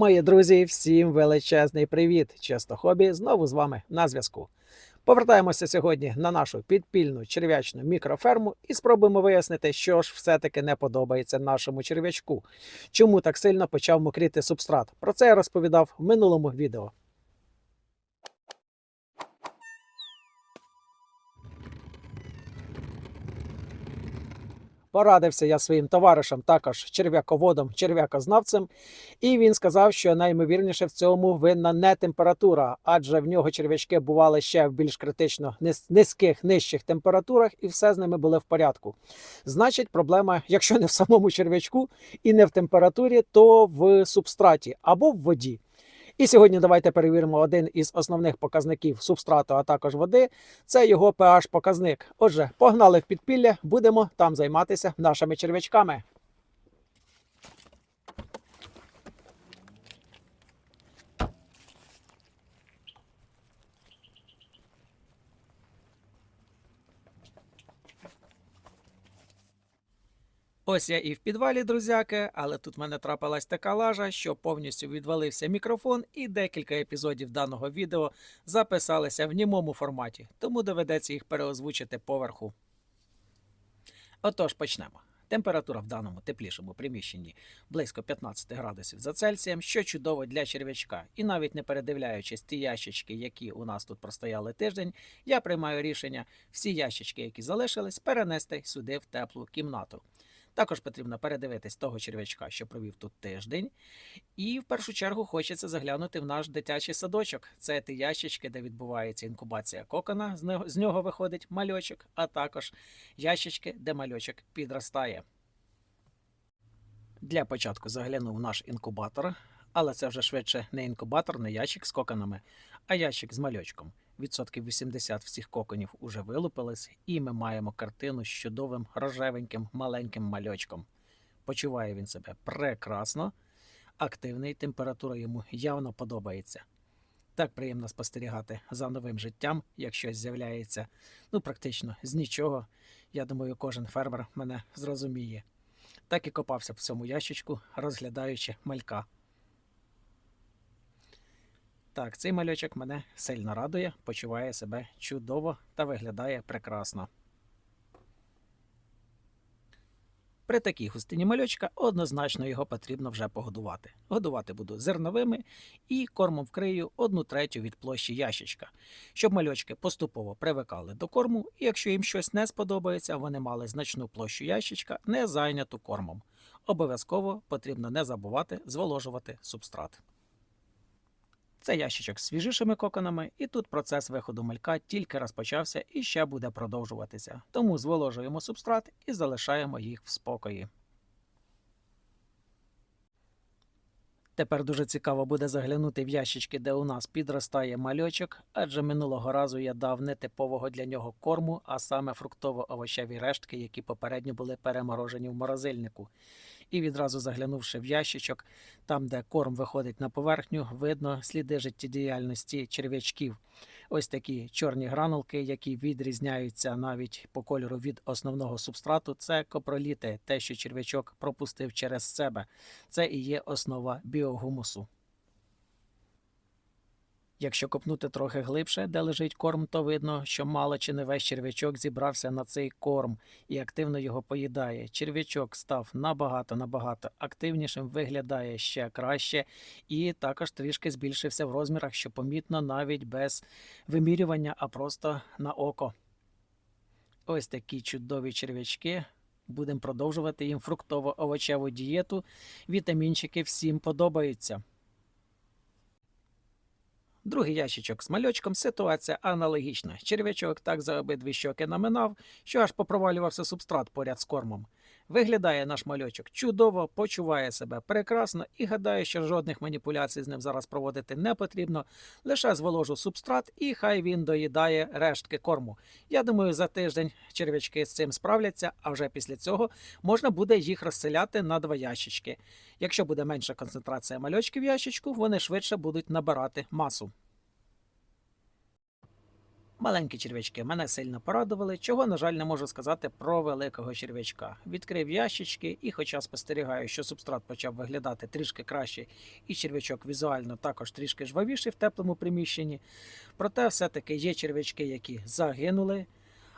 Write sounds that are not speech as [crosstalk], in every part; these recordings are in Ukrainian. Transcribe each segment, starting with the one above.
Мої друзі, всім величезний привіт! Часто хобі знову з вами на зв'язку. Повертаємося сьогодні на нашу підпільну черв'ячну мікроферму і спробуємо вияснити, що ж все-таки не подобається нашому черв'ячку. Чому так сильно почав мокріти субстрат? Про це я розповідав в минулому відео. Порадився я своїм товаришем, також черв'яководом, черв'якознавцем, і він сказав, що найімовірніше в цьому винна не температура, адже в нього черв'ячки бували ще в більш критично низьких нижчих температурах, і все з ними було в порядку. Значить, проблема, якщо не в самому черв'ячку і не в температурі, то в субстраті або в воді. І сьогодні давайте перевіримо один із основних показників субстрату, а також води. Це його pH показник. Отже, погнали в підпілля, будемо там займатися нашими черв'ячками. Ось я і в підвалі, друзяки, але тут в мене трапилась така лажа, що повністю відвалився мікрофон, і декілька епізодів даного відео записалися в німому форматі, тому доведеться їх переозвучити поверху. Отож, почнемо. Температура в даному теплішому приміщенні близько 15 градусів за Цельсієм, що чудово для черв'ячка. І навіть не передивляючись ті ящички, які у нас тут простояли тиждень, я приймаю рішення всі ящички, які залишились, перенести сюди в теплу кімнату. Також потрібно передивитись того черв'ячка, що провів тут тиждень. І в першу чергу хочеться заглянути в наш дитячий садочок. Це ті ящички, де відбувається інкубація кокона, з нього, виходить мальочок, а також ящички, де мальочок підростає. Для початку заглянув в наш інкубатор, але це вже швидше не інкубатор, не ящик з коконами, а ящик з мальочком. Відсотків 80 всіх коконів уже вилупились, і ми маємо картину з чудовим рожевеньким маленьким мальочком. Почуває він себе прекрасно, активний, температура йому явно подобається. Так приємно спостерігати за новим життям, як щось з'являється, ну практично з нічого. Я думаю, кожен фермер мене зрозуміє. Так і копався в цьому ящичку, розглядаючи малька. Так, цей мальочок мене сильно радує, почуває себе чудово та виглядає прекрасно. При такій густині мальочка однозначно його потрібно вже погодувати. Годувати буду зерновими і кормом вкрию одну третю від площі ящичка, щоб мальочки поступово привикали до корму, і якщо їм щось не сподобається, вони мали значну площу ящичка, не зайняту кормом. Обов'язково потрібно не забувати зволожувати субстрат. Це ящичок з свіжішими коконами, і тут процес виходу малька тільки розпочався і ще буде продовжуватися. Тому зволожуємо субстрат і залишаємо їх в спокої. Тепер дуже цікаво буде заглянути в ящички, де у нас підростає мальочок, адже минулого разу я дав нетипового для нього корму, а саме фруктово-овочеві рештки, які попередньо були переморожені в морозильнику. І відразу заглянувши в ящичок, там, де корм виходить на поверхню, видно сліди життєдіяльності черв'ячків. Ось такі чорні гранулки, які відрізняються навіть по кольору від основного субстрату. Це копроліти, те, що черв'ячок пропустив через себе. Це і є основа біогумусу. Якщо копнути трохи глибше, де лежить корм, то видно, що мало чи не весь черв'ячок зібрався на цей корм і активно його поїдає. Черв'ячок став набагато набагато активнішим, виглядає ще краще, і також трішки збільшився в розмірах, що помітно навіть без вимірювання, а просто на око. Ось такі чудові черв'ячки. Будемо продовжувати їм фруктово-овочеву дієту. Вітамінчики всім подобаються. Другий ящичок з мальочком ситуація аналогічна. Черв'ячок так за обидві щоки наминав, що аж попровалювався субстрат поряд з кормом. Виглядає наш мальочок чудово, почуває себе прекрасно і гадаю, що жодних маніпуляцій з ним зараз проводити не потрібно. Лише зволожу субстрат і хай він доїдає рештки корму. Я думаю, за тиждень черв'ячки з цим справляться, а вже після цього можна буде їх розселяти на два ящички. Якщо буде менша концентрація мальочків в ящичку, вони швидше будуть набирати масу. Маленькі черв'ячки мене сильно порадували, чого, на жаль, не можу сказати про великого черв'ячка. Відкрив ящички, і, хоча спостерігаю, що субстрат почав виглядати трішки краще, і черв'ячок візуально також трішки жвавіший в теплому приміщенні, проте все-таки є черв'ячки, які загинули.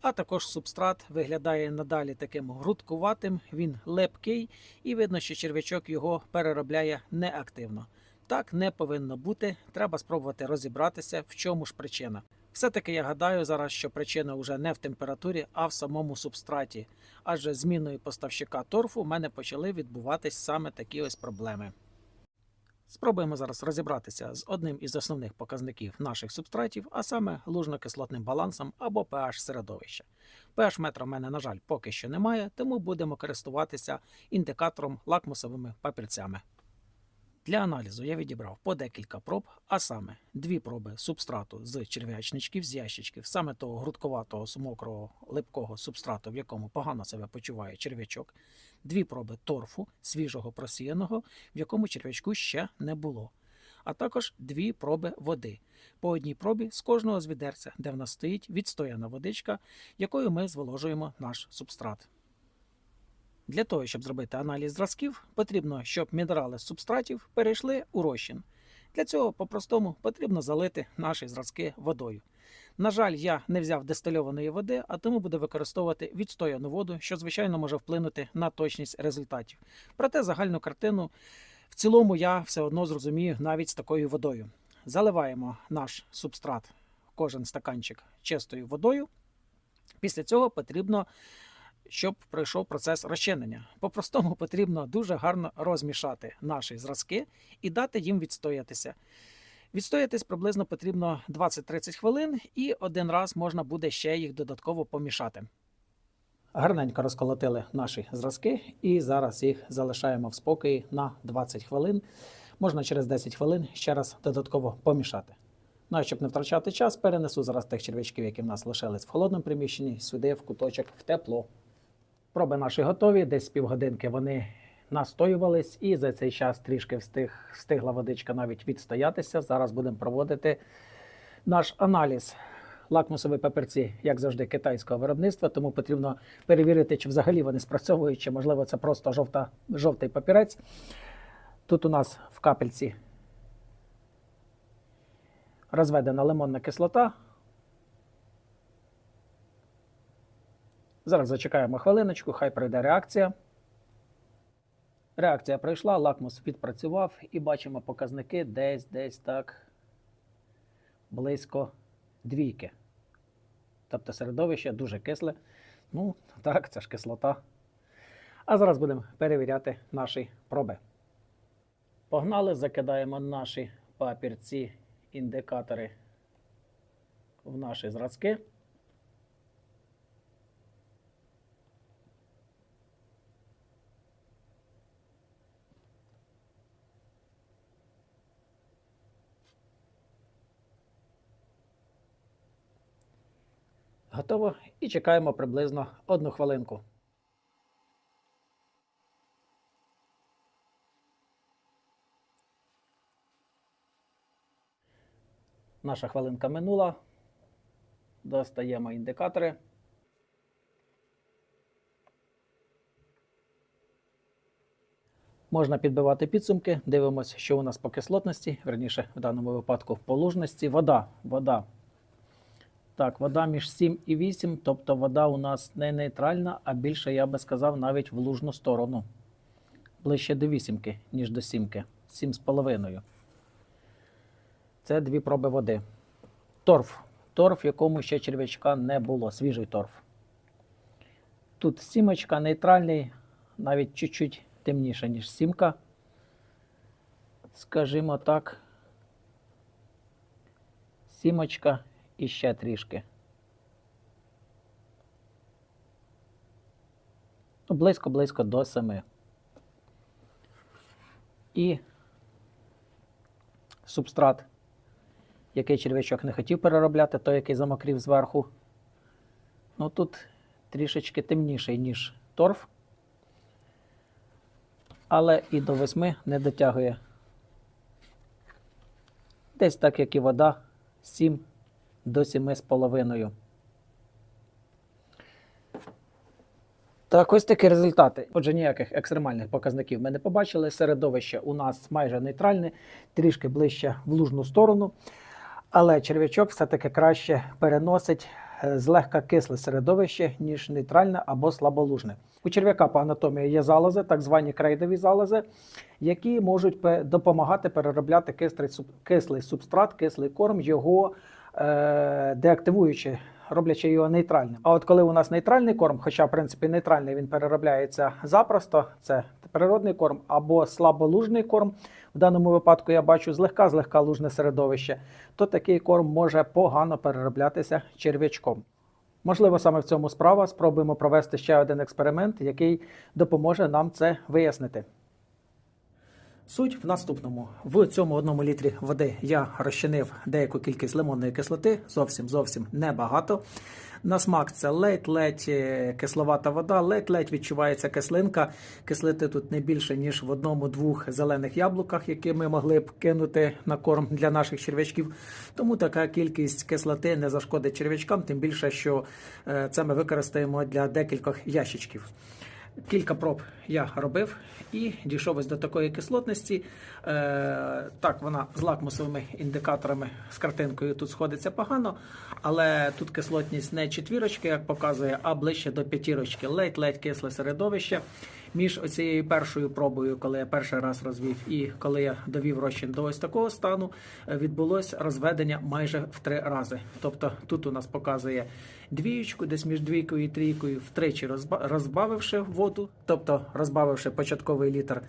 А також субстрат виглядає надалі таким грудкуватим, він лепкий, і видно, що черв'ячок його переробляє неактивно. Так не повинно бути. Треба спробувати розібратися, в чому ж причина. Все-таки я гадаю зараз, що причина вже не в температурі, а в самому субстраті. Адже зміною поставщика торфу в мене почали відбуватись саме такі ось проблеми. Спробуємо зараз розібратися з одним із основних показників наших субстратів, а саме лужно-кислотним балансом або pH середовища. pH метра в мене, на жаль, поки що немає, тому будемо користуватися індикатором лакмусовими папірцями. Для аналізу я відібрав по декілька проб, а саме дві проби субстрату з черв'ячничків, з ящичків, саме того грудковатого мокрого липкого субстрату, в якому погано себе почуває черв'ячок, дві проби торфу свіжого просіяного, в якому черв'ячку ще не було. А також дві проби води. По одній пробі з кожного з відерця, де в нас стоїть відстояна водичка, якою ми зволожуємо наш субстрат. Для того, щоб зробити аналіз зразків, потрібно, щоб мінерали з субстратів перейшли у розчин. Для цього по-простому потрібно залити наші зразки водою. На жаль, я не взяв дистильованої води, а тому буду використовувати відстояну воду, що звичайно може вплинути на точність результатів. Проте загальну картину в цілому я все одно зрозумію навіть з такою водою. Заливаємо наш субстрат, кожен стаканчик чистою водою. Після цього потрібно щоб пройшов процес розчинення. По-простому [laughs] потрібно дуже гарно розмішати наші зразки і дати їм відстоятися. Відстоятись приблизно потрібно 20-30 хвилин, і один раз можна буде ще їх додатково помішати. Гарненько розколотили наші зразки, і зараз їх залишаємо в спокої на 20 хвилин. Можна через 10 хвилин ще раз додатково помішати. Ну а щоб не втрачати час, перенесу зараз тих черв'ячків, які в нас лишились в холодному приміщенні, сюди в куточок в тепло. Проби наші готові, десь півгодинки вони настоювались, і за цей час трішки встиг, встигла водичка навіть відстоятися. Зараз будемо проводити наш аналіз. Лакмусові папірці, як завжди, китайського виробництва, тому потрібно перевірити, чи взагалі вони спрацьовують, чи можливо це просто жовта, жовтий папірець. Тут у нас в капельці розведена лимонна кислота. Зараз зачекаємо хвилиночку, хай пройде реакція. Реакція пройшла, лакмус відпрацював і бачимо показники десь десь так близько двійки. Тобто середовище дуже кисле. Ну, так, це ж кислота. А зараз будемо перевіряти наші проби. Погнали, закидаємо наші папірці, індикатори в наші зразки. Готово і чекаємо приблизно одну хвилинку. Наша хвилинка минула. Достаємо індикатори. Можна підбивати підсумки. Дивимося, що у нас по кислотності, верніше, в даному випадку по лужності. Вода. Вода так, вода між 7 і 8, тобто вода у нас не нейтральна, а більше, я би сказав, навіть в лужну сторону. Ближче до 8, ніж до 7. 7,5. Це дві проби води. Торф. Торф, в якому ще черв'ячка не було, свіжий торф. Тут сімочка нейтральний, навіть чуть-чуть темніше, ніж сімка. Скажімо так. Сімочка і ще трішки. Ну, Близько-близько до 7. І субстрат, який черв'ячок не хотів переробляти, той, який замокрів зверху. Ну тут трішечки темніший, ніж торф. Але і до 8 не дотягує. Десь так, як і вода, 7 до 7,5. Так, ось такі результати. Отже, ніяких екстремальних показників ми не побачили. Середовище у нас майже нейтральне, трішки ближче в лужну сторону. Але черв'ячок все-таки краще переносить е, злегка кисле середовище, ніж нейтральне або слаболужне. У черв'яка по анатомії є залози, так звані крейдові залози, які можуть допомагати переробляти кислий, субстрат, кислий корм, його деактивуючи, роблячи його нейтральним. А от коли у нас нейтральний корм, хоча в принципі нейтральний він переробляється запросто, це природний корм або слаболужний корм. В даному випадку я бачу злегка злегка лужне середовище, то такий корм може погано перероблятися черв'ячком. Можливо, саме в цьому справа спробуємо провести ще один експеримент, який допоможе нам це вияснити. Суть в наступному: в цьому одному літрі води я розчинив деяку кількість лимонної кислоти, зовсім зовсім небагато. На смак це ледь-ледь е, кисловата вода, ледь-ледь відчувається кислинка. Кислити тут не більше, ніж в одному-двох зелених яблуках, які ми могли б кинути на корм для наших черв'ячків. Тому така кількість кислоти не зашкодить черв'ячкам, тим більше, що е, це ми використаємо для декількох ящичків. Кілька проб я робив і дійшов ось до такої кислотності. Е, так, вона з лакмусовими індикаторами з картинкою тут сходиться погано, але тут кислотність не четвірочки, як показує, а ближче до п'ятірочки. Ледь-ледь кисле середовище. Між оцією першою пробою, коли я перший раз розвів, і коли я довів розчин до ось такого стану, е, відбулось розведення майже в три рази. Тобто тут у нас показує двієчку, десь між двійкою і трійкою, втричі розба- розбавивши воду, тобто розбавивши початковий літр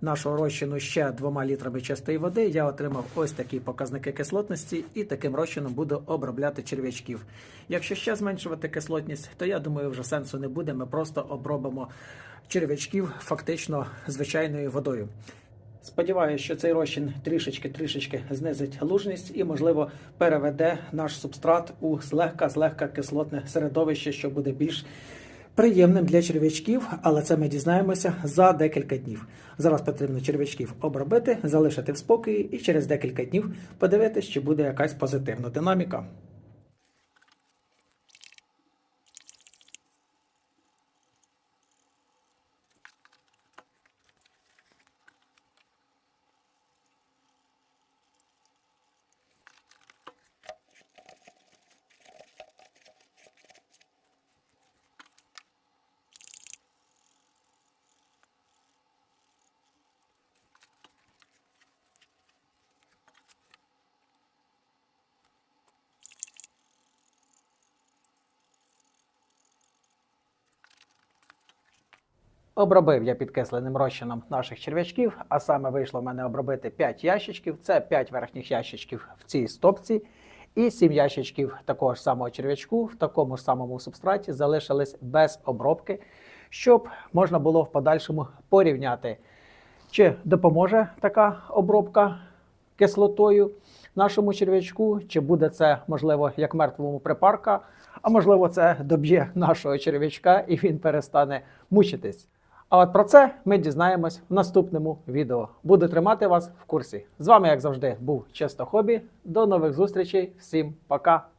нашого розчину ще двома літрами чистої води, я отримав ось такі показники кислотності і таким розчином буду обробляти черв'ячків. Якщо ще зменшувати кислотність, то я думаю, вже сенсу не буде. Ми просто обробимо черв'ячків фактично звичайною водою. Сподіваюся, що цей розчин трішечки-трішечки знизить лужність і, можливо, переведе наш субстрат у злегка-злегка кислотне середовище, що буде більш приємним для черв'ячків, але це ми дізнаємося за декілька днів. Зараз потрібно черв'ячків обробити, залишити в спокої і через декілька днів подивитися, чи буде якась позитивна динаміка. Обробив я підкисленим розчином наших черв'ячків, а саме вийшло в мене обробити 5 ящичків. Це 5 верхніх ящичків в цій стопці. І 7 ящичків такого ж самого черв'ячку в такому ж самому субстраті залишились без обробки, щоб можна було в подальшому порівняти, чи допоможе така обробка кислотою нашому черв'ячку, чи буде це можливо як мертвому припарка, а можливо, це доб'є нашого черв'ячка і він перестане мучитись. А от про це ми дізнаємось в наступному відео. Буду тримати вас в курсі. З вами, як завжди, був Чисто Хобі. До нових зустрічей. Всім пока!